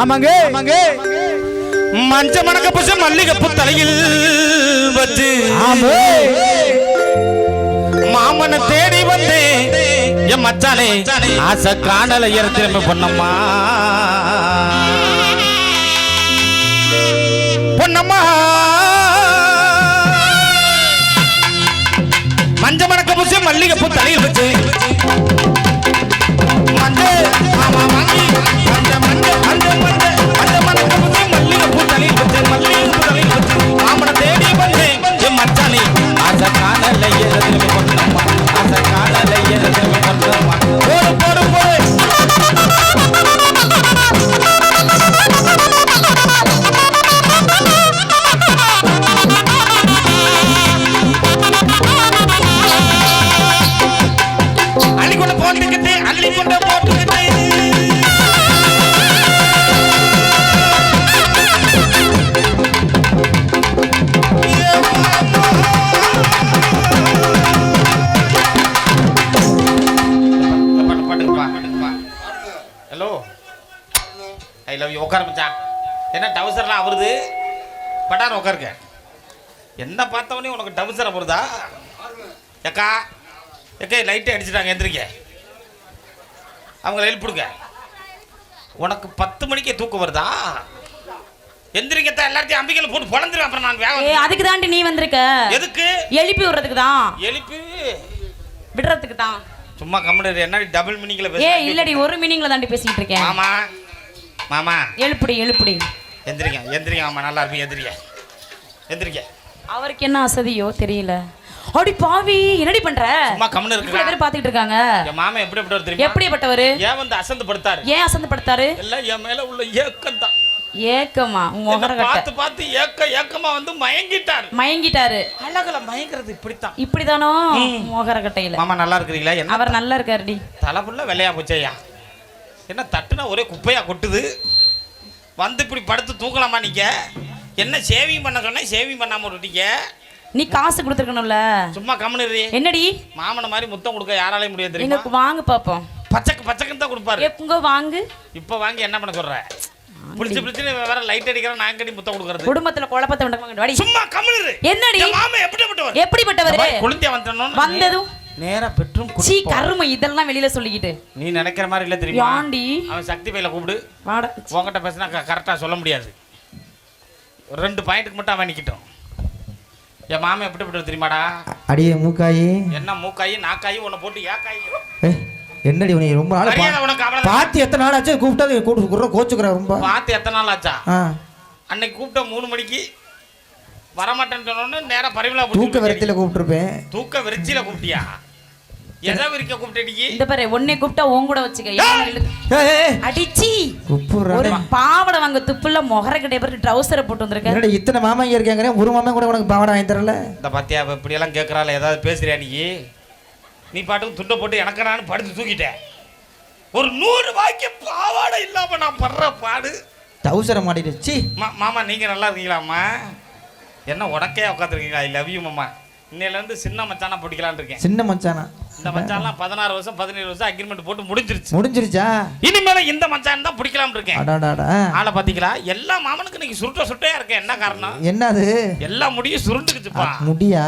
ஆமாங்க. ஆமாங்க. மஞ்ச மணக்க புச மல்லிகைப்பூ தலையில் வச்சு. மாமனை தேடி வந்தேன் என் மச்சானே ஆசை காணல ஏற திரும்ப பொன்னம்மா. பொன்னம்மா. மஞ்ச மணக்க புச மல்லிகைப்பூ தலையில் வச்சு. காணல பட்டார் உட்காருங்க. என்ன பார்த்தவொடனே உனக்கு டவுசரை வருதா ஏக்கா ஏக்கா லைட்டை அடிச்சிட்டாங்க எந்திரிக்க அவங்கள எழுப்பிடுங்க உனக்கு பத்து மணிக்கே தூக்கம் வருதா? எந்திரிக்கத்தான் எல்லாத்தையும் அம்பிக்கையில் போட்டு பொழந்துருவேன் அப்புறம் நான் ஏ வேகம் அதுக்கு தாண்டி நீ வந்திருக்க? எதுக்கு? எழுப்பி விடுறதுக்கு தான் எழுப்பி? விடுறதுக்கு தான் சும்மா கம்முனு என்ன டபுள் மீனிங்ல ஏ பேச இல்லடி ஒரு மீனிங்ல தாண்டி பேசிட்டு இருக்கேன். மாமா மாமா. எழுப்புடி எழுப்புடி. எந்திரிங்க எந்திரிங்க மாமா நல்லா இருப்பீங்க எந்திரிங்க. எந்திரிங்க. அவருக்கு என்ன அசதியோ தெரியல. அடி பாவி என்னடி பண்ற? சும்மா கம்முனு இருக்குங்க பேர் பாத்துக்கிட்டு இருக்காங்க. என் மாமா எப்படி எப்படி தெரியுமா? எப்படிப்பட்டவரு? ஏன் வந்து அசந்து படுத்தாரு ஏன் அசந்து படுத்தாரு எல்லாம் என் மேல உள்ள ஏக்கம் தான். ஏக்கமா பார்த்து பார்த்து ஏக்க ஏக்கமா வந்து மயங்கிட்டார். மயங்கிட்டாரு. அழகுல மயங்கிறது இப்படித்தான். இப்படிதானோ? முகர கட்டையில மாமா நல்லா இருக்கிறீங்களா? என்ன அவர் நல்லா இருக்காருடி. தலை ஃபுல்லா வெள்ளையா போச்சையா என்ன தட்டுனா ஒரே குப்பையா கொட்டுது. வந்து இப்படி படுத்து தூக்கலாமா நீங்க? என்ன சேவிங் பண்ண சொன்னா? சேவிங் பண்ணாம விட்டுட்டீங்க. நீ காசு கொடுத்துருக்கணும்ல. சும்மா கம்முனு என்னடி? மாமனை மாதிரி முத்தம் கொடுக்க யாராலையும் முடியாது தெரியுமா? எங்களுக்கு வாங்கு பாப்போம். பச்சக்கு பச்சக்குன்னு தான் கொடுப்பாரு. எப்பங்க வாங்கு. இப்ப வாங்கி என்ன பண்ண சொல்ற? பிடிச்சு பிடிச்சு வேற லைட் அடிக்கிறேன் நான் கடி முத்தம் கொடுக்கறது? குடும்பத்துல குழப்பத்தை உண்டாக்க வாடி. சும்மா கம்முனு என்னடி? மாமா எப்படிப்பட்டவர்? எப்படிப்பட்டவரு? குளிந்தியா வந்தோம் வந்ததும்? நேரா பெற்றும் சீ கருமை இதெல்லாம் வெளியில சொல்லிக்கிட்டு. நீ நினைக்கிற மாதிரி இல்ல தெரியுமா? அவன் சக்தி பையில கூப்பிடு. வாட. உங்ககிட்ட பேசினா கரெக்டாக சொல்ல முடியாது. ரெண்டு பாயிண்ட்டுக்கு மட்டும் அவன் நிற்கட்டும் என் மாமன் எப்படி எப்படி தெரியுமாடா? அடியே மூக்காயி. என்ன மூக்காயி நாக்காயி உன்னை போட்டு ஏக்காயி. என்னடி உனி ரொம்ப நாள் உனக்கு. பார்த்து எத்தனை நாள் ஆச்சு? கூப்பிட்டது கூப்பிட்டு கோச்சுக்கிற ரொம்ப. பார்த்து எத்தனை நாள் ஆச்சா? அன்னைக்கு கூப்பிட்ட மூணு மணிக்கு வரமாட்டேன்னு சொன்னோன்னு நேரா பரிமளா தூக்க விரத்தில கூப்பிட்டுருப்பேன். தூக்க விரிச்சியில கூப்பிட்டியா? எதை விரிக்க கூப்பிட்டடிக்கு இந்த பாரு உன்னை கூப்பிட்டா உன் கூட வச்சுக்க. அடிச்சி! ஒரு. பாவடை வாங்க துப்புல முகர கிட்ட ட்ரௌசரை போட்டு வந்திருக்க. என்னடி இத்தனை மாமா இங்க இருக்காங்க ஒரு மாமா கூட உனக்கு பாவாடை வாங்கி தரல? இந்த பாத்தியா அவ இப்படியெல்லாம் கேட்குறாள் ஏதாவது பேசுறியா நீ? நீ பாட்டுக்கு துண்டை போட்டு எனக்கு நான் படுத்து தூக்கிட்டேன் ஒரு நூறு வாய்க்கு பாவாடை இல்லாம நான் படுற பாடு. டவுசரை மாட்டிடுச்சு மா மாமா நீங்கள் நல்லா இருக்கீங்களாம்மா? என்ன உடக்கையா உட்காந்துருக்கீங்களா ஐ லவ் யூ மாமா. இன்னையிலேருந்து சின்ன மச்சானா பிடிக்கலான்னு இருக்கேன். சின்ன மச்சானா? இந்த மச்சான்லாம் பதினாறு வருஷம் பதினேழு வருஷம் அக்ரிமெண்ட் போட்டு முடிஞ்சிருச்சு. முடிஞ்சிருச்சா? இனிமேல இந்த மச்சான் தான் பிடிக்கலாம்னு இருக்கேன். அடாடாடா ஆளை பார்த்தீங்களா எல்லா மாமனுக்கு இன்னைக்கு சுருட்ட சுட்டையா இருக்கேன் என்ன காரணம்? என்னது? எல்லா முடியும் சுருண்டுக்குச்சுப்பா. முடியா.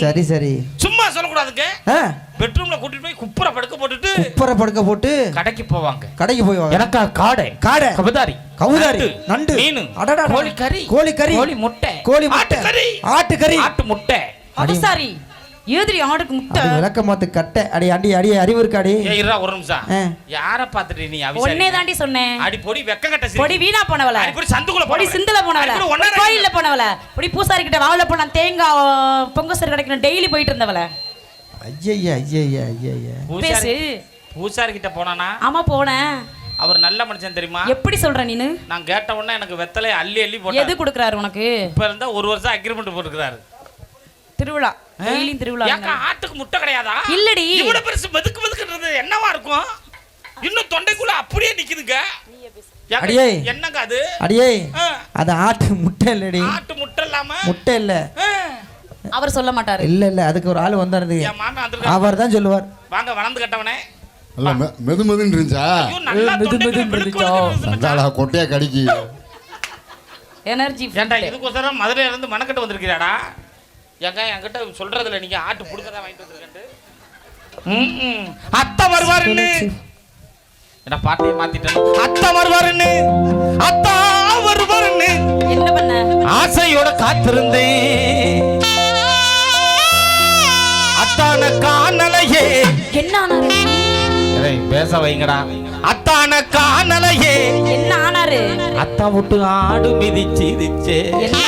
சரி சரி. சும்மா சொல்லக்கூடாதுக்கு. ஆ? பெட்ரூம்ல கூட்டிட்டு போய் குப்புற படுக்க போட்டுட்டு குப்பரை படுக்க போட்டு கடைக்கு போவாங்க. கடைக்கு போய் எனக்கா காடை? காடை. கபதாரி. கவுதாரி நண்டு. மீன். அடடா கோழி கறி கோழி கறி கோழி முட்டை. கோழி முட்டை. ஆட்டுக்கறி. ஆட்டுக்கறி. ஆட்டு முட்டை. அபசாரி ஏதிரி ஆடுக்கு முட்டை? விளக்க மாத்து கட்டை. அடி அடி அடி அறிவு இருக்காடி ஏய் இருடா ஒரு நிமிஷம். யார பாத்துட்டு நீ ஒன்னே அவிசாரி தாண்டி சொன்னேன். அடி பொடி வெக்கம் கட்ட பொடி வீணா போனவள. அடி பொடி சந்துக்குள்ள பொடி. சிந்துல போனவள. கோயில்ல போனவள. பொடி பூசாரி கிட்ட வாவல போலாம் தேங்காய் பொங்கசர் கிடைக்கணும் டெய்லி போயிட்டு இருந்தவள. ஐயய்யா ஐயய்யா ஐயய்யா. பேசு. பூசாரி பூசாரி கிட்ட போனானா? ஆமா போனேன் அவர் நல்ல மனுஷன் தெரியுமா? எப்படி சொல்ற நீனு? நான் கேட்ட உடனே எனக்கு வெத்தலை அள்ளி அள்ளி எது போட்டாரு கொடுக்கறாரு உனக்கு? இப்ப இருந்தா ஒரு வருஷம் அக்ரிமெண்ட் போட்டுக்கிறாரு. திருவிழா டெய்லியும் திருவிழா ஏக்கா ஆட்டுக்கு முட்டை கிடையாதா? இல்லடி. இவ்வளவு பெருசு மெதுக்கு மெதுக்குன்றது என்னவா இருக்கும்? இன்னும் தொண்டைக்குள்ள அப்படியே நிக்குதுங்க. அடியே. என்னங்க அது? அடியே. அது ஆட்டு முட்டை இல்லடி. ஆட்டு முட்டை இல்லாம? முட்டை இல்ல. அவர் சொல்ல மாட்டாரு. இல்ல இல்ல. அதுக்கு ஒரு ஆள் வந்தாரு என் மாமன் வந்திருக்காரு? அவர் தான் சொல்லுவார். வாங்க வளர்ந்து கட்டவனே. நல்லா மெ- மெது மெதுன்னு இருந்துச்சா? ஐயோ, நல்லா மெது மெதுன்னு இருந்துச்சா? சண்டாளா கொட்டையா கடிக்கி எனர்ஜி ஏன்டா இதுக்கோசரம் மதுரையில இருந்து மனக்கட்டு வந்திருக்கிறாடா? ஏங்க என்கிட்ட சொல்றதுல நீங்க ஆட்டு புடுக்க தான் வாங்கிட்டு வந்திருக்கேன் அத்தை வருவாருன்னு என்ன பாட்டையே மாத்திட்டேன். அத்தை வருவாருன்னு அத்தா வருவாருன்னு என்ன பண்ண? ஆசையோட காத்திருந்தேன். அத்தான காணலையே. என்ன பேச வைங்கடா. அத்தான காணலையே. என்ன ஆனாரு? அத்தா விட்டு ஆடு மிதிச்சிருச்சே. என்ன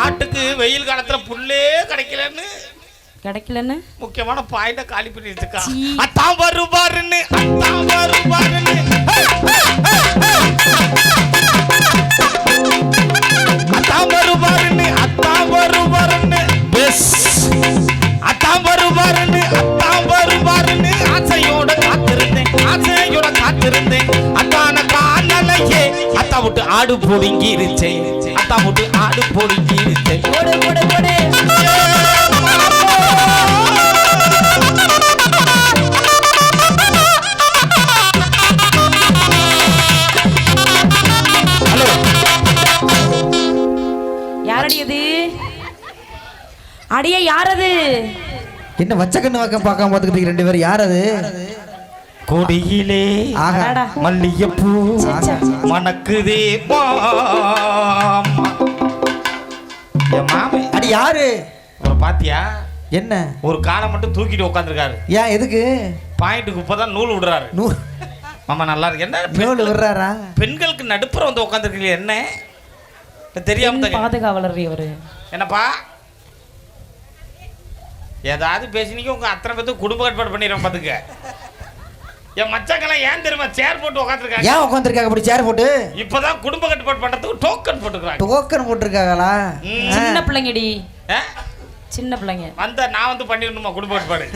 அத்தை? ஆட்டுக்கு வெயில் காலத்துல புல்லே கிடைக்கலன்னு. கிடைக்கலன்னு? முக்கியமான பாயிண்ட காலி பண்ணி வச்சிருக்கா. அத்தான் வருவாருன்னு அத்தான் வருவாருன்னு அத்தான் வருவாருன்னு அத்தான் வருவாருன்னு பெஸ் அத்தான் வருவாருன்னு அத்தான் வருவாருன்னு ஆசையோட காத்திருந்தேன் ஆசையோட காத்திருந்தேன். அத்தான காணலையே அத்தா விட்டு ஆடு பொடுங்கிருச்சே அத்தா விட்டு ஆடு போடு போடு போடு ஹலோ. யாரடி அது அடியே யாரது என்ன வச்ச கண்ணு வாக்கம் பார்க்காம பார்த்துக்கிட்டு ரெண்டு பேரும்? யார் அது? கொடியிலே. மல்லிகைப்பூ. மணக்குதே மாமா. அடி யாரு? பாத்தியா? என்ன? ஒரு காலை மட்டும் தூக்கிட்டு உட்காந்துருக்காரு ஏன் எதுக்கு? பாயிண்ட்டுக்கு இப்பதான் நூல் விடுறாரு. நூ மாமா நல்லா இருக்கு. என்ன நூல் பெண்கள்- விடுறாரா? பெண்களுக்கு நடுப்புற வந்து உட்காந்துருக்கீங்க என்ன? தெரியாம பாதுகாவலர் இவரு. என்னப்பா? ஏதாவது பேசினீங்க உங்க அத்தனை பேத்துக்கு குடும்ப கட்டுப்பாடு பண்ணிடுறோம் பாத்துக்க. என் மச்சாங்கெல்லாம் ஏன் தெரியுமா சேர் போட்டு உட்காந்துருக்காங்க ஏன் உட்காந்துருக்காங்க அப்படி சேர் போட்டு? இப்பதான் குடும்ப கட்டுப்பாடு பண்றதுக்கு டோக்கன் போட்டுக்கிறாங்க. டோக்கன் போட்டிருக்காங்களா. சின்ன பிள்ளைங்கடி. ஆ? சின்ன பிள்ளைங்க. வந்த நான் வந்து பண்ணிடணுமா குடும்ப கட்டுப்பாடு?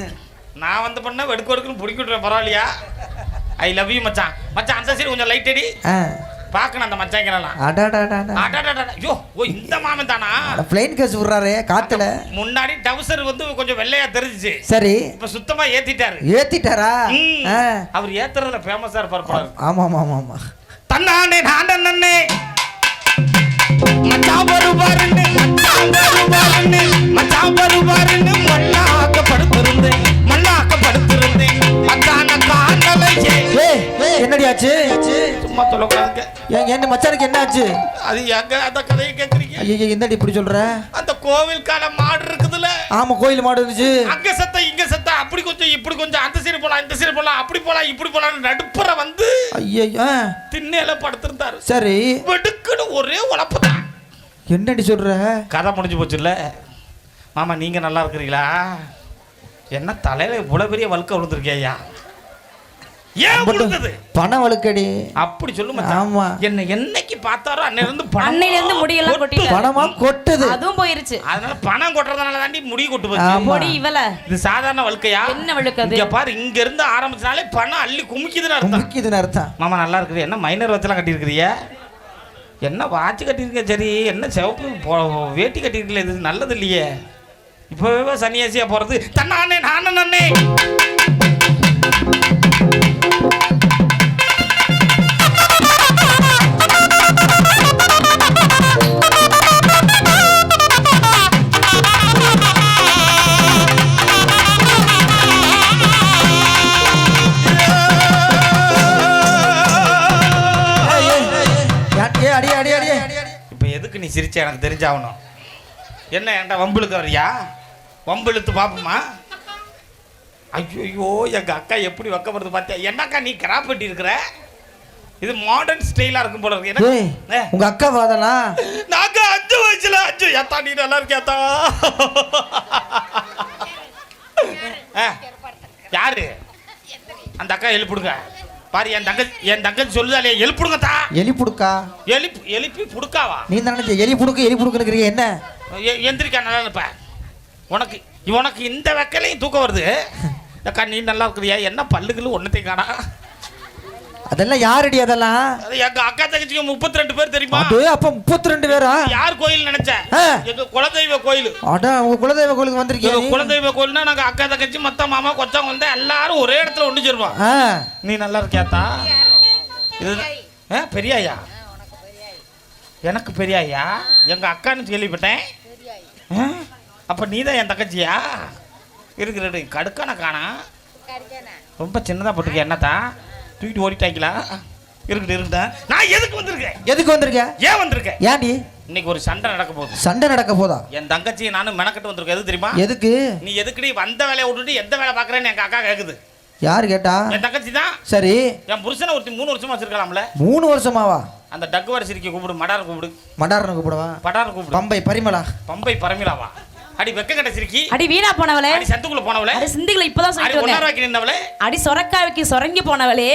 நான் வந்து பண்ண வெடுக்கு வெடுக்குன்னு பிடிக்கிட்டுறேன் பரவாயில்லையா? ஐ லவ் யூ மச்சான். மச்சான் அந்த சைடு கொஞ்சம் லைட் அடி. பார்க்கணும் அந்த மச்சாங்கிறலாம் அடடடட. ஐயோ ஓ இந்த மாமன் தானா? பிளைன் கேஸ் விடுறாரு காத்துல. முன்னாடி டவுசர் வந்து கொஞ்சம் வெள்ளையா தெரிஞ்சுச்சு. சரி. இப்ப சுத்தமா ஏத்திட்டாரு. ஏத்திட்டாரா. அவர் ஏத்துறதுல ஃபேமஸா இருப்பார். ஆமா ஆமா ஆமா ஆமா. தன்னானே நாடன் நன்னே மச்சான் வருவாருன்னு மச்சான் வருவாருன்னு மச்சான் வருவாருன்னு மல்லாக்க படுத்திருந்தேன் மல்லாக்க படுத்திருந்தேன் மச்சான என்னடி ஆச்சு? சும்மா சொல்லக்கூடாதுங்க ஏன் என்ன மச்சானுக்கு என்ன ஆச்சு? அது எங்க அந்த கதையை கேக்குறீங்க? ஐயோ என்னடி இப்படி சொல்ற? அந்த கோவில்கான மாடு இருக்குதுல்ல? ஆமா கோயில் மாடு இருந்துச்சு. அங்க சத்த இங்க சத்த அப்படி கொஞ்சம் இப்படி கொஞ்சம் அந்த சைடு போலாம் இந்த சைடு போலாம் அப்படி போலாம் இப்படி போலாம் நடுப்புற வந்து ஐயோ திண்ணையில படுத்திருந்தாரு. சரி. வெடுக்குன்னு ஒரே உழப்பு தான். என்னடி சொல்ற? கதை முடிஞ்சு போச்சுல்ல? மாமா நீங்க நல்லா இருக்கிறீங்களா? என்ன தலையில இவ்வளவு பெரிய வழுக்க விழுந்திருக்கேயா? பணம் வழுக்கடி. அப்படி சொல்லு மச்சான். ஆமா. என்ன என்னைக்கு பார்த்தாரோ அன்னையில இருந்து பணம் அன்னையில இருந்து முடியெல்லாம் பணமா கொட்டுது. அதுவும் போயிருச்சு. அதனால பணம் கொட்டுறதுனால தாண்டி முடி கொட்டு போச்சு. பொடி இவல இது சாதாரண வழுக்கையா? என்ன வழுக்கது இங்க பாரு இங்க இருந்து ஆரம்பிச்சனாலே பணம் அள்ளி குமிக்குதுன்னு அர்த்தம். முக்கியதுன்னு அர்த்தம். மாமா நல்லா இருக்குது. என்ன மைனர் வச்செல்லாம் கட்டியிருக்கிறிய? என்ன வாட்ச் கட்டியிருக்க சரி? என்ன சிவப்பு வேட்டி கட்டியிருக்கல இது நல்லது இல்லையே? இப்போவே சன்னியாசியா போறது. தன்னானே நானே நன்னே. நீ சிரிச்ச எனக்கு தெரிஞ்சாகணும். என்ன ஏன்டா வம்பிழுக்க வரியா வம்பிழுத்து பார்ப்போமா ஐயோ எங்க அக்கா எப்படி வைக்கப்படுது பார்த்தியா என்னக்கா நீ கிராப் பண்ணி இருக்கிற? இது மாடர்ன் ஸ்டைலா இருக்கும் போல இருக்கு. ஏய் எனக்கு உங்க அக்கா வாதனா? நாங்க அஞ்சு வயசுல அஞ்சு. ஏத்தா நீ நல்லா இருக்கியாத்தா யாரு? அந்த அக்கா எழுப்பிடுங்க. பாரு என் தங்க என் தங்கச்சி சொல்லுதாலே எழுப்பிடுங்க தா. எலி புடுக்கா? எழுப்பி எழுப்பி புடுக்காவா? நீ தான் எலி புடுக்கு எலி புடுக்குன்னு என்ன? எந்திரிக்கா நல்லா இருப்ப. உனக்கு உனக்கு இந்த வெக்கலையும் தூக்கம் வருது. அக்கா நீ நல்லா இருக்கிறியா? என்ன பல்லுகள் ஒன்றத்தையும் காணா. அதெல்லாம் யாரடி அதெல்லாம்? அது எங்க அக்கா தங்கச்சிக்கு முப்பத்தி ரெண்டு பேர் தெரியுமா? அது அப்ப முப்பத்தி ரெண்டு பேரா? யார் கோயில் நினைச்ச? ஆ. எங்க குலதெய்வ கோயில். அட உங்க குலதெய்வ கோயிலுக்கு வந்திருக்கீங்க குலதெய்வ கோயில்னா நாங்க அக்கா தங்கச்சி மத்த மாமா கொச்சவங்க வந்து எல்லாரும் ஒரே இடத்துல ஒண்ணு சேருவோம் ஆ. நீ நல்லா இருக்கியாத்தா? இது ஆ, பெரிய ஐயா எனக்கு பெரிய ஐயா எங்க அக்கான்னு கேள்விப்பட்டேன். அப்ப நீ தான் என் தங்கச்சியா? இருக்கிற கடுக்கான காணா. ரொம்ப சின்னதா போட்டிருக்க என்னத்தா? தூக்கிட்டு ஓடிட்டாங்களா இருக்கட்டும் இருக்கட்டும். நான் எதுக்கு வந்திருக்கேன்? எதுக்கு வந்திருக்க? ஏன் வந்திருக்கேன் ஏன்டி? இன்னைக்கு ஒரு சண்டை நடக்க போகுது. சண்டை நடக்க போதா? என் தங்கச்சி நானும் மெனக்கட்டு வந்திருக்கேன். எது தெரியுமா? எதுக்கு? நீ எதுக்குடி வந்த வேலையை விட்டுட்டு எந்த வேலை பார்க்கறேன்னு எங்க அக்கா கேக்குது. யாரு கேட்டா? என் தங்கச்சி தான். சரி. என் புருஷனை ஒருத்தி மூணு வருஷமா வச்சிருக்கலாம்ல. மூணு வருஷமாவா? அந்த டக்கு வரிசைக்கு கூப்பிடு மடார் கூப்பிடு. மண்டாரனை கூப்பிடவா? படார் கூப்பிடு. பம்பை பரிமளா? பம்பை பரமிலாவா அடி வெக்க கட்ட சிரிக்கி. அடி வீணா போனவளே. அடி சத்துக்குள்ள போனவளே. அடி சிந்திகளை இப்பதான் அடி சொல்லிட்டு வந்தேன். ஒன்னாராக்கி நின்றவளே. அடி சொரக்காய்க்கு சொரங்கி போனவளே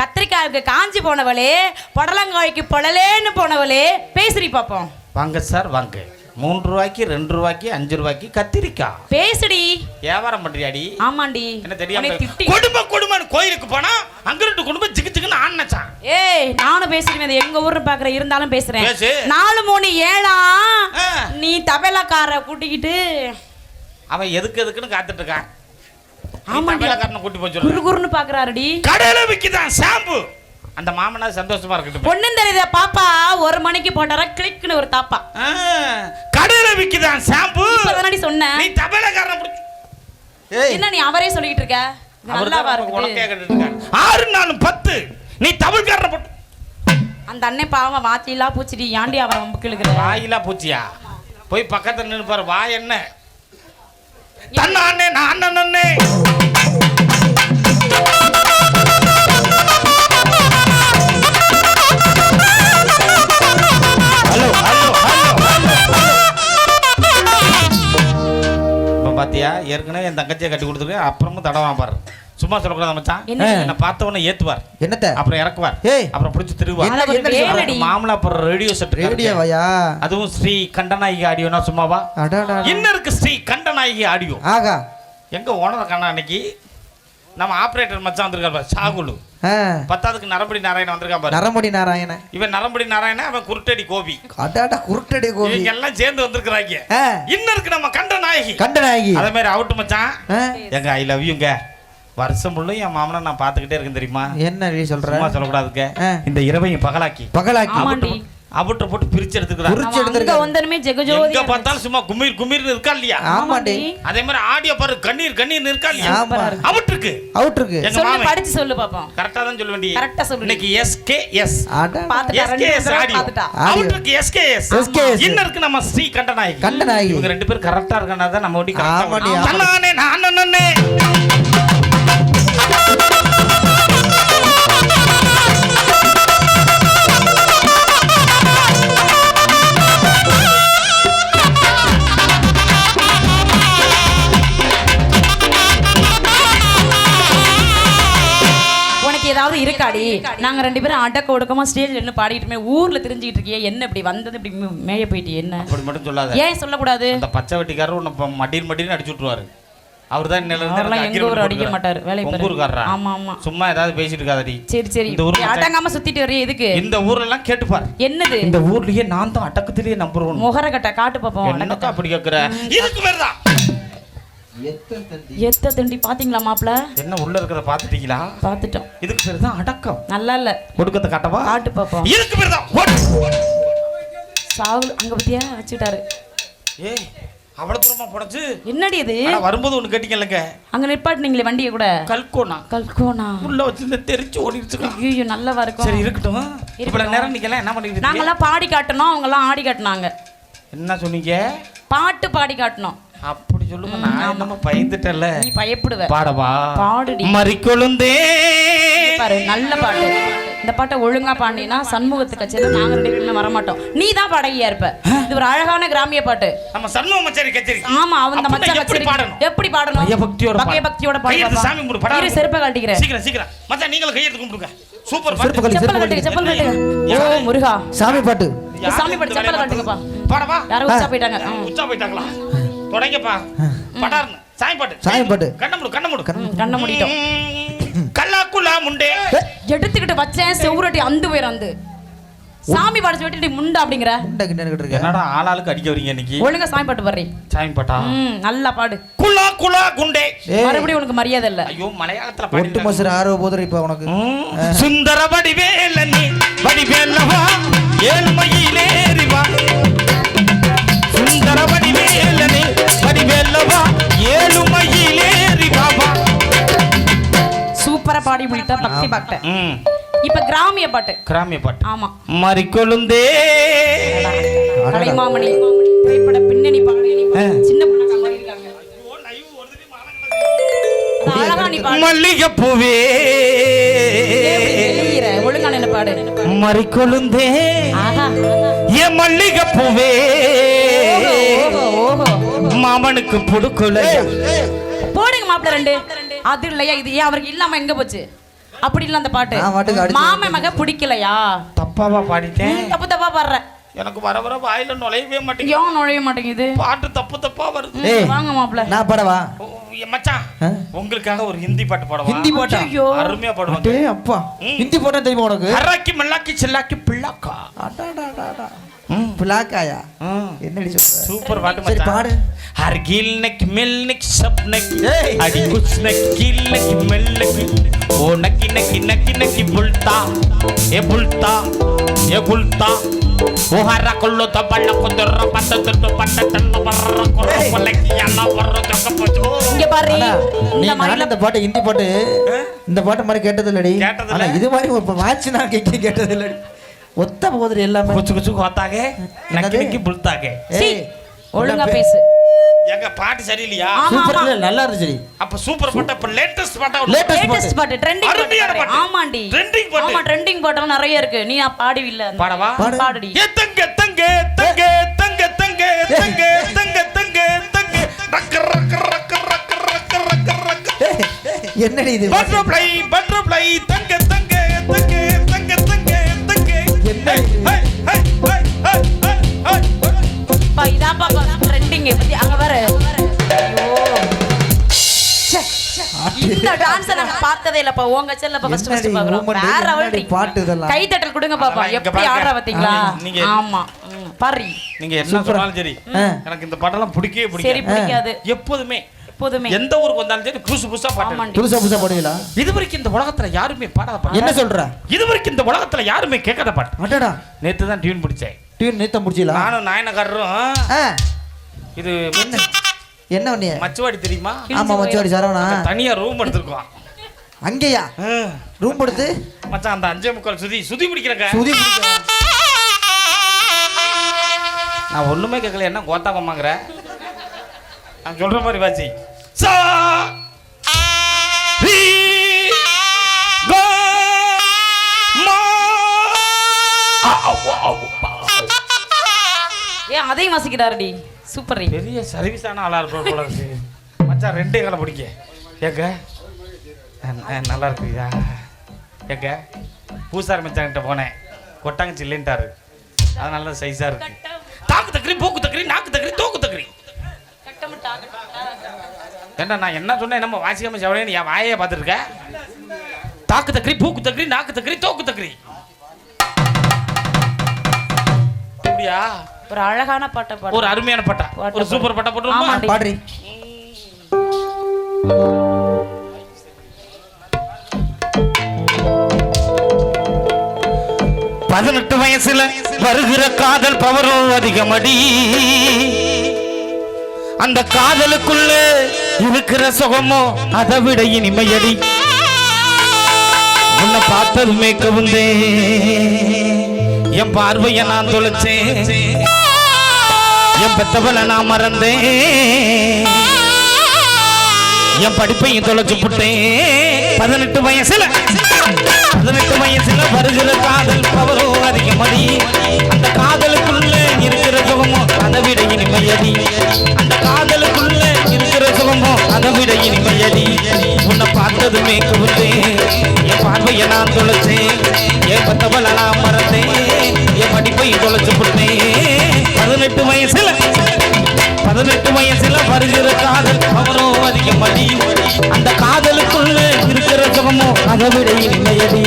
கத்திரிக்காய்க்கு காஞ்சி போனவளே புடலங்காய்க்கு புடலேன்னு போனவளே பேசுறி பாப்போம். வாங்க சார் வாங்க. மூன்று ரூபாய்க்கு ரெண்டு ரூபாய்க்கு அஞ்சு ரூபாய்க்கு கத்திரிக்காய். பேசுடி. வியாபாரம் பண்றியாடி? ஆமாண்டி. என்ன தெரியாம குடும்ப குடும்பம் கோயிலுக்கு போனா அங்க ரெண்டு குடும்பம் ஆனச்சான் ஏய் நானும் பேசுறேன் எங்க ஊர்ல பாக்குற இருந்தாலும் பேசுறேன். பேசு. நாலு மூணு ஏழா. நீ தபேலாக்கார கூட்டிக்கிட்டு அவன் எதுக்கு எதுக்குன்னு காத்துட்டு இருக்கான். ஆமாண்டி. கூட்டி போச்சு குறு குறுன்னு பாக்குறாருடி. கடையில விக்குதான். ஷாம்பு. அந்த மாமனா சந்தோஷமா இருக்கட்டும். பொண்ணும் தெரியுத பாப்பா? ஒரு மணிக்கு போட்டாரா? கிளிக்னு ஒரு தாப்பா. கடையில விக்குதான். ஷாம்பு. இப்பதானடி சொன்னேன் நீ தபேலக்காரனை பிடிச்சி என்ன நீ அவரே சொல்லிட்டு இருக்க? நல்லாவா இருக்காரு. ஆறு நாளும் பத்து. நீ தமிழ்காரனை போட்டு. அந்த அண்ணன் பாவம் வாத்திலாம் பூச்சிடி ஏன்டி அவன் வம்புக்கு இழுக்கிற வாயிலா பூச்சியா? போய் பக்கத்துல நின்று வா என்ன? தன்னானே நான் அண்ணனே ஹலோ ஹலோ ஹலோ இப்போ பாத்தியா ஏற்கனவே என் தங்கச்சியை கட்டி கொடுத்துருக்கேன் அப்புறமும் தடவான் பாரு. சும்மா சொல்லக்கூடாது மச்சான். என்ன? என்ன பார்த்தவொன்னே ஏத்துவார். என்னத்த? அப்புறம் இறக்குவார். ஏய். அப்புறம் பிடிச்சி திருவார். மாமலா போடுற ரேடியோ செட் ரேடியோவாயா? அதுவும் ஸ்ரீ கண்டநாயகி ஆடியோனா சும்மாவா? இன்னும் இருக்கு ஸ்ரீ கண்டநாயகி ஆடியோ ஆகா. எங்க ஓனர் கண்ணா அன்னைக்கு? நம்ம ஆபரேட்டர் மச்சான் வந்திருக்காரு சாகுலு. பத்தாவதுக்கு நரம்படி நாராயணன் வந்திருக்கான் பாரு. நரமுடி நாராயண இவன் நரம்படி நாராயணன் அவன் குருட்டடி கோபி. அடாடா குருட்டடி கோபி. இவங்க எல்லாம் சேர்ந்து வந்திருக்கிறாங்க. இன்னும் இருக்கு நம்ம கண்டநாயகி. கண்டநாயகி. அதே மாதிரி அவுட்டு மச்சான். எங்க ஐ லவ் யூங்க வருஷம் முள்ள என் மாமனை நான் பார்த்துக்கிட்டே இருக்கேன் தெரியுமா? என்ன நீ சொல்ற? சும்மா சொல்லக்கூடாதுங்க. ஆ. இந்த இரவையும் பகலாக்கி. பகலாக்கி. அவுட்டை போட்டு பிரிச்சு. வந்தனுமே ஜெகஜோதி எங்க பார்த்தாலும் சும்மா கும்மீர் கும்மீர்னு இருக்கா இல்லையா? ஆமாண்டி. அதே மாதிரி ஆடியோ பாரு கண்ணீர் கண்ணீர் இருக்கா இல்லையா? அவுட் இருக்கு. அவுட் இருக்கு சொல்லு படிச்சு சொல்லு பாப்போம். கரெக்டா தான் சொல்ல வேண்டிய கரெக்டா சொல்லு. இன்னைக்கு எஸ்கே எஸ் பாத்துட்டா ரெண்டு எஸ்கேஎஸ் ஆடியோ ஆடியோ. அவுட் இருக்கு எஸ்கேஎஸ் SKS. இன்னும் இருக்கு நம்ம ஸ்ரீ கண்டநாயகி. கண்டநாயகி. இவங்க ரெண்டு பேரும் கரெக்டா இருக்கனா தான் நம்ம ஓடி ஆமாடி, ஆமாடி. கண்ணானே நான் அண்ணனே ஏதாவது இருக்காடி நாங்க ரெண்டு பேரும் அடக்க ஒடுக்கமா ஸ்டேஜ்ல நின்று பாடிட்டுமே ஊர்ல தெரிஞ்சுக்கிட்டு இருக்கியே என்ன இப்படி வந்தது இப்படி மேய போயிட்டு என்ன? அப்படி மட்டும் சொல்லாத. ஏன் சொல்லக்கூடாது? அந்த பச்சை வெட்டிக்காரர் உன்னை மடியில் மடியில் அடிச்சு விட்டுருவாரு. அவர் தான் எங்க ஊர் அடிக்க மாட்டாரு வேலை ஊருக்காரரா ஆமா ஆமா. சும்மா ஏதாவது பேசிட்டு இருக்காதடி சரி சரி. இந்த ஊர்ல அடங்காம சுத்திட்டு வரைய எதுக்கு? இந்த ஊர்ல எல்லாம் கேட்டுப்பார். என்னது? இந்த ஊர்லயே நான் தான் அடக்கத்திலேயே நம்பர் ஒன் முகர கட்ட காட்டு பாப்போம் என்னக்கா. அப்படி கேக்குற? இதுக்கு தான் எத்த திண்டி? பாத்தீங்களா மாப்பிள? என்ன உள்ள இருக்கிறத பாத்துட்டீங்களா? பாத்துட்டோம். இதுக்கு பேர் தான் அடக்கம். நல்லா இல்ல. ஒடுக்கத்தை காட்டவா? காட்டு பாப்போம். இதுக்கு பேர் தான். சாகுல் அங்க பத்தியா? வச்சுட்டாரு. ஏய் அவ்வளவு தூரமா போடச்சு என்னடி இது? வரும்போது ஒண்ணு கேட்டீங்கல்லங்க. அங்க நிப்பாட்டினீங்களே வண்டியை கூட. கல்கோனா. கல்கோனா. உள்ள வச்சு இந்த தெரிச்சு ஓடிடுச்சுக்கா. ஐயோ நல்லவா இருக்கும். சரி இருக்கட்டும். இவ்வளவு நேரம் நீங்க என்ன பண்ணிட்டு இருக்கீங்க? நாங்கெல்லாம் பாடி காட்டணும் அவங்க எல்லாம் ஆடி காட்டினாங்க. என்ன சொன்னீங்க? பாட்டு பாடி காட்டணும். அப்படி சொல்லுங்க. நான் என்னமோ பயந்துட்டேன்ல. நீ பயப்படுவ. பாடவா? பாடுடி. மறிக்கொழுந்தே. பாரு நல்ல பாட்டு. இந்த பாட்டை ஒழுங்கா பாடினா சண்முகத்து கச்சேரி நாங்க ரெண்டு பேருமே வரமாட்டோம். நீ தான் பாடகியா இருப்ப. இது ஒரு அழகான கிராமிய பாட்டு. நம்ம சண்முக மச்சாரி கச்சேரி. ஆமா அவன் அப்படின்னா மச்சான் எப்படி பாடணும்? எப்படி பாடணும்? பயபக்தியோட. பயபக்தியோட பாடு கையெடுத்து பாப்பா. சாமி கும்பிடு, படம் இரு செருப்பை கழட்டிக்கிறேன். சீக்கிரம் சீக்கிரம். மச்சான் நீங்களும் கையெடுத்து கும்பிடுங்க. சூப்பர் செருப்பு பாட்டு. கழட்டி, செப்பல் செருப்பு கட்டுங்க செப்பல் கட்டுங்க ஓ முருகா. சாமி பாட்டு. சாமி பாட்டு செப்பல் கட்டுங்கப்பா பாடவா? யாரோ உச்சா போயிட்டாங்க. உச்சா போயிட்டாங்களா? தொடங்கப்பா. படாருன்னு சாமி பாட்டு. சாமி பாட்டு. கண்ண முடு கண்ண முடு. கண்ணை மூடிட்டோம். கல்ல குலா குலா முண்டே எடுத்துக்கிட்டு வச்சேன் செவுரட்டி அந்த பேர் வந்து சாமி படைச்சு விட்டுட்டு முண்டா அப்படிங்கிற. உண்டை கிட்ட இருக்க என்னடா ஆளாளுக்கு அடிக்க வரீங்க இன்னைக்கு? ஒழுங்கா சாமி பாட்டு பாடுறீ. சாமி பாட்டா? நல்லா பாடு. குலா குலா குண்டே. மறுபடியும் உனக்கு மரியாதை இல்ல. ஐயோ மலையாளத்துல ஒட்டு பாடிட்டாங்க. மாசம் ஆர்வ போதும் இப்ப உனக்கு. சுந்தர வடிவேலனி வடிவேலவா ஏழ்மையிலேறிவா பாடி முடித்தா பக்தி பாட்டை. இப்ப கிராமிய பாட்டு. கிராமிய பாட்டு. ஆமா. மறி கொழுந்தே கலைமாமணி. திரைப்பட பின்னணி பாடலி சின்ன மல்லிகை பூவே பாடு? மறி மல்லிகை பூவே மாமனுக்கு புடுக்குல போடுங்க மாப்பிள்ள ரெண்டு. அது இல்லையா? இது ஏன் அவருக்கு இல்லாம எங்க போச்சு? அப்படி இல்ல அந்த பாட்டு. மாமன் மக பிடிக்கலையா? தப்பாவா பாடிட்டேன். தப்பு தப்பா பாடுற. எனக்கு வர வர வாயில நுழையவே மாட்டேங்குது. ஏன் நுழைய மாட்டேங்குது? பாட்டு தப்பு தப்பா வருது. வாங்க மாப்பிள்ள. நான் படவா? மச்சான்? உங்களுக்காக ஒரு ஹிந்தி பாட்டு பாடுவா? ஹிந்தி பாட்டா? ஐயோ. அருமையா பாடுவாங்க. அடே அப்பா. ஹிந்தி போட்டா தெரியுமா உனக்கு? ஹராக்கி மல்லாக்கி செல்லாக்கி பிள்ளாக்கா. அடாடாடாடா. புலாக்காயா? என்னடி சூப்பர் பாட்டு சரி பாடு. ஹர் கீல் நெக் மெல் நெக் சப் அடி குச் நெக் கீல் நெக் மெல் நெக் ஓ நக்கி நக்கி நக்கி நக்கி புல்தா ஏ புல்தா ஏ புல்தா. ஓ ஹர கொல்லோ தபல்ல கொத்தர பத்த தட்டு பட்ட தன்ன வர்ற கொல்லோ கொல்லக்கி எல்லா வர்ற தக்க போச்சு. இங்க பாரு. இந்த பாட்டு ஹிந்தி பாட்டு இந்த பாட்டு மாதிரி கேட்டது இல்லடி இது மாதிரி ஒரு வாட்ச் நான் கேட்டது ஒத்த ಹೋದ್ರಿ ಎಲ್ಲ ಕುಚು ಕುಚು ಹೊತ್ತಾಗೆ ನಕ್ಕಿ ಬುಳ್ತಾಗೆ ஒழுங்கா பேசு. எங்க பாட்டு சரியில்லையா? சூப்பர் இல்ல நல்லா இருந்துச்சு. அப்ப சூப்பர் பாட்டு அப்ப லேட்டஸ்ட் பாட்டா லேட்டஸ்ட் பாட்டு ட்ரெண்டிங் பாட்டு. ஆமாண்டி. ட்ரெண்டிங் பாட்டு. ஆமா ட்ரெண்டிங் பாட்டு நிறைய இருக்கு. நீ பாடி இல்ல பாடவா? பாடுடி. ஏ தங்க தங்க தங்க தங்க தங்க தங்க தங்க தங்க தங்க. ரக்க ரக்க ரக்க ரக்க ரக்க ரக்க ரக்க. என்னடி இது? பட்டர்ஃப்ளை பட்டர்ஃப்ளை தங்க தங்க தங்க. என்ன ஹே, இது? ஹே, ஹே, ஹே, ஹே, ஹே, ஹே. பா இதான் பாப்பா ட்ரெண்டிங் பத்தி அங்க வர இந்த டான்ஸ் நாங்க பார்த்ததே இல்லப்பா. உங்க செல்ல ஃபர்ஸ்ட் ஃபர்ஸ்ட் பாக்குறோம். வேற அவள் பாட்டு இதெல்லாம்? கை தட்டல் கொடுங்க பாப்பா. எப்படி. ஆடுற பாத்தீங்களா? ஆமா. பாரு. நீங்க என்ன சொன்னாலும் சரி. எனக்கு இந்த பாட்டெல்லாம் பிடிக்கவே சரி பிடிக்காது பிடிக்காது. எப்போதுமே எப்போதுமே. எந்த ஊருக்கு வந்தாலும் சரி புதுசு புதுசா பாட்டு புதுசா புதுசா பாடுவீங்களா? இது வரைக்கும் இந்த உலகத்துல யாருமே பாடாத பாட்டு என்ன சொல்ற? இது வரைக்கும் இந்த உலகத்துல யாருமே கேட்காத பாட்டு. அடடா. நேத்து தான் டியூன் பிடிச்சேன். டியூன் நேத்த முடிச்சீங்களா நானும் நாயனக்காரரும். இது என்ன? என்ன பண்ணி மச்சுவாடி தெரியுமா? ஆமா மச்சவாடி சரவணா. தனியா ரூம் எடுத்திருக்கோம். அங்கேயா? ஆ. ரூம் எடுத்து? மச்சான் அந்த அஞ்சே முக்கால் சுதி. சுதி பிடிக்கிறங்க. சுதி பிடிக்க. நான் ஒண்ணுமே கேட்கல. என்ன கோத்தா கொம்மாங்கிற நான் சொல்ற மாதிரி வாசி. சா. ஏன் அதையும் வாசிக்கிறாருடி. சூப்பர் பெரிய சர்வீஸான ஆளா இருப்ப போல இருக்கு. மச்சான் ரெண்டே காலை பிடிக்க. ஏங்க? நல்லா இருக்குயா? ஏங்க? பூசாரி மச்சான்கிட்ட போனேன். கொட்டாங்கச்சி இல்லைன்ட்டாரு. அது நல்ல சைஸா இருக்கு. தாக்கு தக்கரி போக்கு ஏண்டா நான் என்ன சொன்னேன் நம்ம வாசிக்காம செவனேன்னு என் வாயே பார்த்துருக்க தாக்கு தக்கரி பூக்கு தக்கரி நாக்கு தக்கரி தோக்கு தக்கரி அப்படியா? ஒரு அழகான பாட்டை பாடு. ஒரு அருமையான பட்டா? ஒரு சூப்பர் பட்டா போட்டுருமா. பாடுறி. பதினெட்டு வயசுல வருகிற காதல் பவரும் அதிகமடி. அந்த காதலுக்குள்ள இருக்கிற சுகமோ அதை விட இனிமையடி. உன்னை பார்த்ததுமே கவுந்தே. என் பார்வைய நான் தொலைச்சேன். என் பெத்தவளை நான் மறந்தேன். என் படிப்பையும் தொலைச்சு புட்டேன். பதினெட்டு வயசுல பதினெட்டு வயசுல வருகிற காதல் பவரோ அதிகமடி. அந்த காதலுக்குள்ள இருக்கிற சுகமோ அதை விட இனிமையடி. அந்த காதலுக்கு அதைவிட இனிமையடி உன்னை பார்த்ததுமே கவிழ்ந்து என் பார்வையை நான் தொலைச்சேன் என் பத்தவளை நான் மறந்தேன். என் படிப்பை தொலைச்சு போட்டேன். பதினெட்டு வயசுல பதினெட்டு வயசுல வருகிற காதல் அவரும் அதிகம் அடி அந்த காதலுக்குள்ள இருக்கிற சுகமும் அதை விட இனிமையடி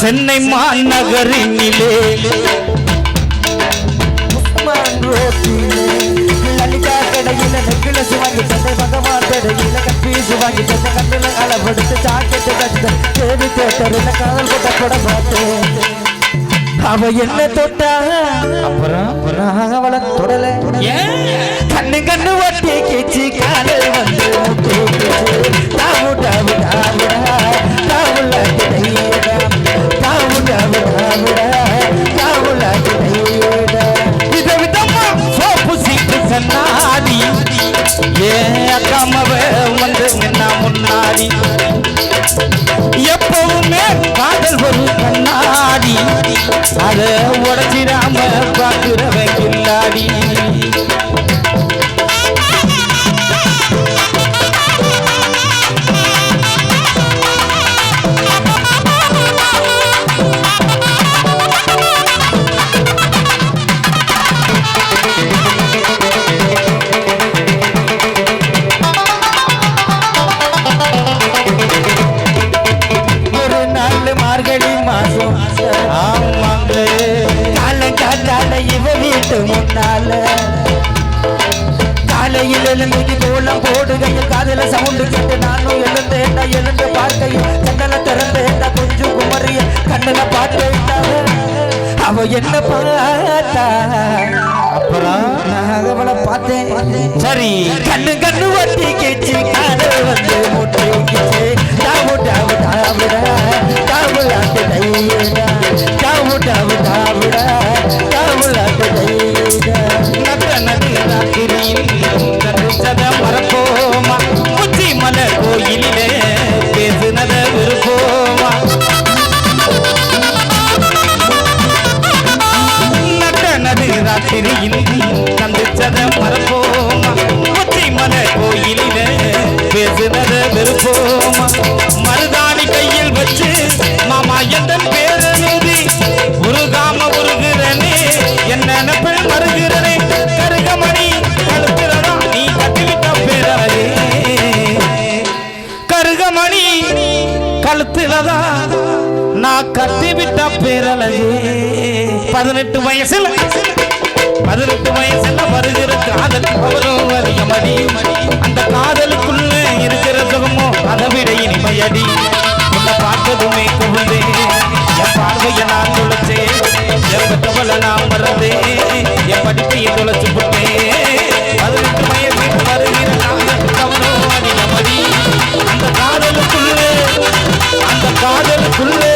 சென்னை மாநகரினிலே. லலிதா கடையில நெக்லஸ் வாங்கி தந்தை பகவான் கடையில கப்பீஸ் வாங்கி தந்த கண்ணில அளவெடுத்து சாக்கெட்டு கண்டு தேடி தேட்டரில் காதல் கொட்ட கூட பார்த்தேன். அவ என்ன தொட்டா? அப்புறம் நான் அவளை தொடல. கண்ணு கண்ணு ஒட்டி கிச்சி காதல் வந்து முட்டு தாவு விட ராகுல விட வித விதமா சோப்பு சீட்டு சன்னாடி ஏ அக்காமவ வந்து நின்னா முன்னாடி எப்பவுமே காதல் பார்த்தேன் சரி கண்ணு கண்ணு வட்டி கேச்சு காதல் வந்து முட்டிக்கிச்சு. கழுத்துலதான் நான் கட்டி விட்ட பேரழகு. பதினெட்டு வயசுல பதினெட்டு வயசுல வருகிற காதல் அவரும் அதிகமடி அந்த காதலுக்குள்ள இருக்கிற சுகமோ அதை விட இனிமையடி. உன்னை பார்த்ததுமே குவிந்தே. என் பார்வையை நான் தொலைச்சேன் என் கவலை நான் மறந்தேன் என் படிப்பையை தொலைச்சு போட்டேன் காதலுக்குள்ளே.